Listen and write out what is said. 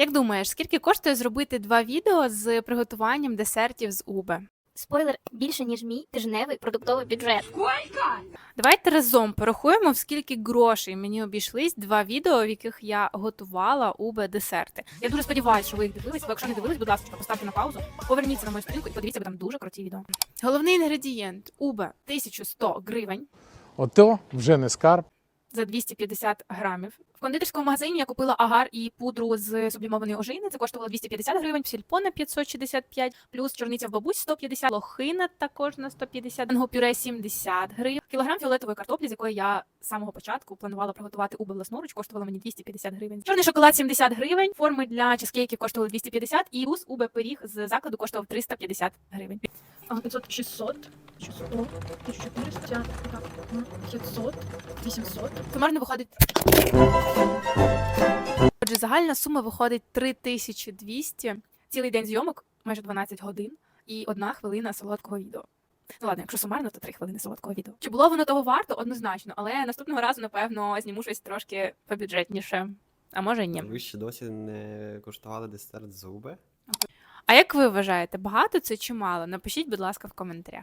Як думаєш, скільки коштує зробити два відео з приготуванням десертів з Убе? Спойлер більше, ніж мій тижневий продуктовий бюджет. Давайте разом порахуємо, в скільки грошей мені обійшлись два відео, в яких я готувала Убе десерти. Я дуже сподіваюся, що ви їх дивились, бо якщо не дивились, будь ласка, поставте на паузу, поверніться на мою сторінку і подивіться, бо там дуже круті відео. Головний інгредієнт Убе 1100 гривень. Ото вже не скарб. За 250 грамів. В кондитерському магазині я купила агар і пудру з сублімованої ожини. Це коштувало 250 гривень, сільпо на 565, плюс чорниця в бабусь 150, лохина також на 150, манго пюре 70 гривень. Кілограм фіолетової картоплі, з якої я з самого початку планувала приготувати уби власноруч, коштувало мені 250 гривень. Чорний шоколад 70 гривень, форми для чизкейків коштували 250, і бус убе пиріг з закладу коштував 350 гривень. 500, 600, 600, 1400, ну, 500, 800. Сумарно виходить. Отже, загальна сума виходить 3200. Цілий день зйомок, майже 12 годин, і одна хвилина солодкого відео. Ну ладно, якщо сумарно, то 3 хвилини солодкого відео. Чи було воно того варто? Однозначно, але наступного разу, напевно, зніму щось трошки побюджетніше. А може і ні. Ви ще досі не куштували десерт зуби? А як ви вважаєте, багато це чи мало? Напишіть, будь ласка, в коментарях.